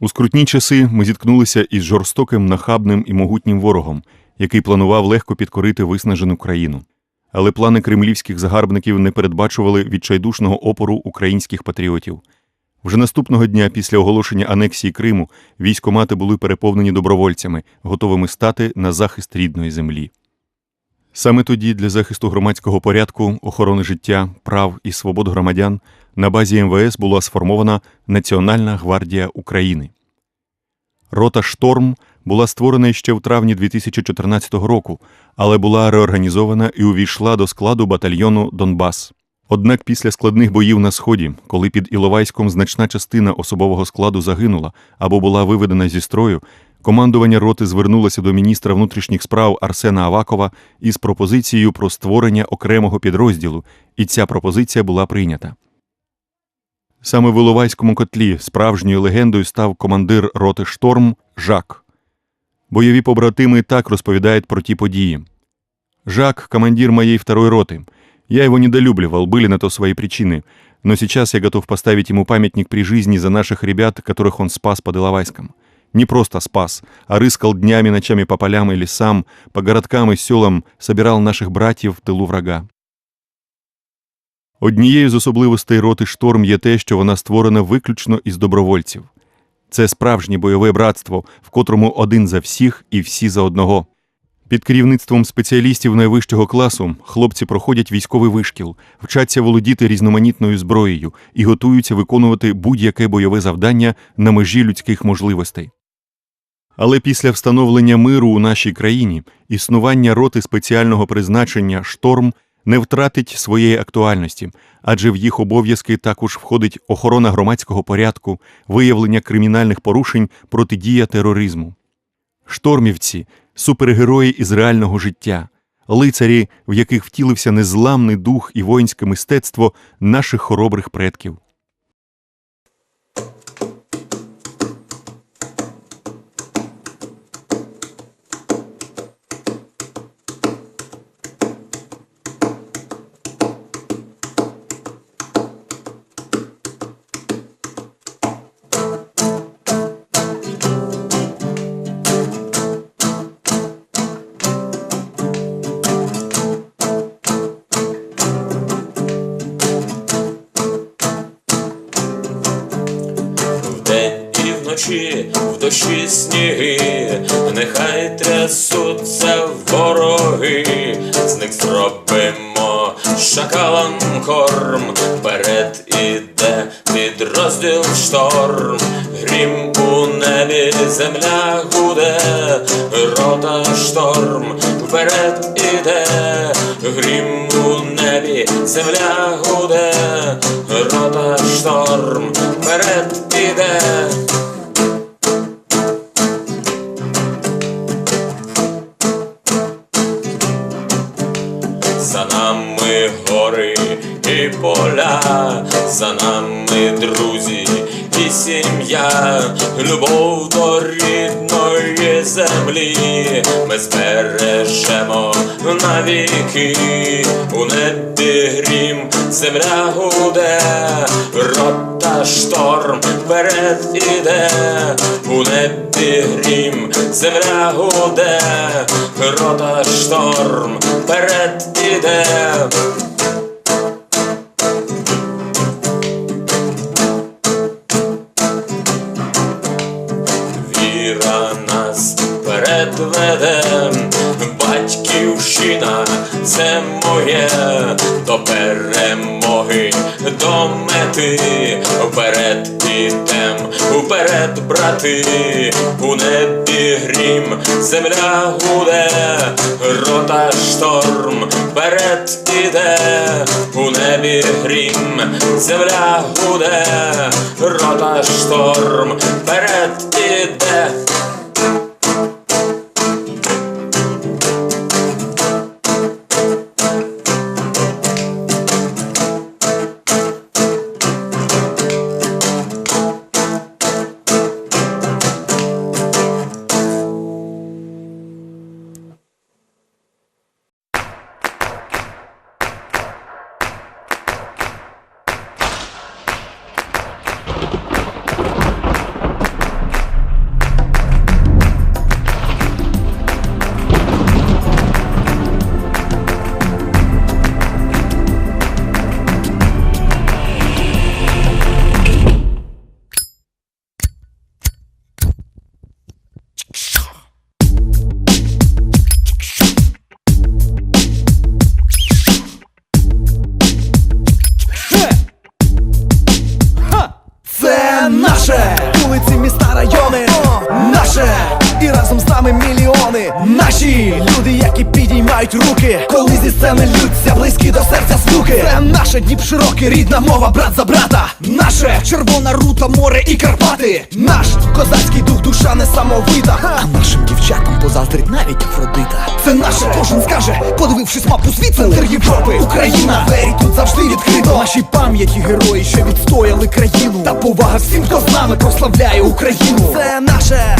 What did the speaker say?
У скрутні часи ми зіткнулися із жорстоким, нахабним і могутнім ворогом, який планував легко підкорити виснажену країну. Але плани кремлівських загарбників не передбачували відчайдушного опору українських патріотів. Вже наступного дня після оголошення анексії Криму військомати були переповнені добровольцями, готовими стати на захист рідної землі. Саме тоді для захисту громадського порядку, охорони життя, прав і свобод громадян на базі МВС була сформована Національна гвардія України. Рота Шторм була створена ще в травні 2014 року, але була реорганізована і увійшла до складу батальйону Донбас. Однак після складних боїв на сході, коли під Іловайськом значна частина особового складу загинула або була виведена зі строю, командування роти звернулося до міністра внутрішніх справ Арсена Авакова із пропозицією про створення окремого підрозділу, і ця пропозиція була прийнята. Саме в Іловайському котлі справжньою легендою став командир роти Шторм Жак. Бойові побратими так розповідають про ті події. Жак – командир моей второй роты. Я его недолюбливал, были на то свои причины, но сейчас я готов поставить ему памятник при жизни за наших ребят, которых он спас под Иловайском. Не просто спас, а рыскал днями, ночами по полям и лесам, по городкам и селам, собирал наших братьев в тилу врага. Однією з особливостей роти шторм є те, що вона створена виключно із добровольців. Це справжнє бойове братство, в котрому один за всіх і всі за одного. Під керівництвом спеціалістів найвищого класу хлопці проходять військовий вишкіл, вчаться володіти різноманітною зброєю і готуються виконувати будь-яке бойове завдання на межі людських можливостей. Але після встановлення миру у нашій країні існування роти спеціального призначення шторм не втратить своєї актуальності, адже в їх обов'язки також входить охорона громадського порядку, виявлення кримінальних порушень, протидія тероризму. Штормівці супергерої із реального життя, лицарі, в яких втілився незламний дух і воїнське мистецтво наших хоробрих предків. Вночі, в дощі сніги, нехай трясуться вороги, з них зробимо шакалам корм, вперед іде підрозділ шторм, грім у небі, земля гуде, рота шторм, вперед іде, грім у небі, земля гуде, рота шторм, вперед іде. Гори і поля, за нами друзі і сім'я, любов до рідної землі, ми збережемо навіки, у небі грім, земля гуде, рота шторм вперед іде, у небі грім, земля гуде, рота шторм вперед іде. Віра нас вперед веде, батьківщина це моє. До перемоги, до мети, вперед ідем, вперед, брати, у небі грім, земля гуде, рота шторм, вперед іде, у небі грім, земля гуде, рота шторм, вперед іде. міста райони наше і разом з нами мільйон опускають руки, коли зі сцени лються, близькі до серця звуки. Це наше Дніп широкий, рідна мова, брат за брата. Наше червона рута, море і Карпати. Наш козацький дух, душа несамовита. А нашим дівчатам позаздрить навіть Афродита. Це наше, кожен скаже, подивившись мапу світ, центр Європи. Україна, двері тут завжди відкрито. Нашій пам'яті герої, що відстояли країну. Та повага всім, хто з нами прославляє Україну. Це наше.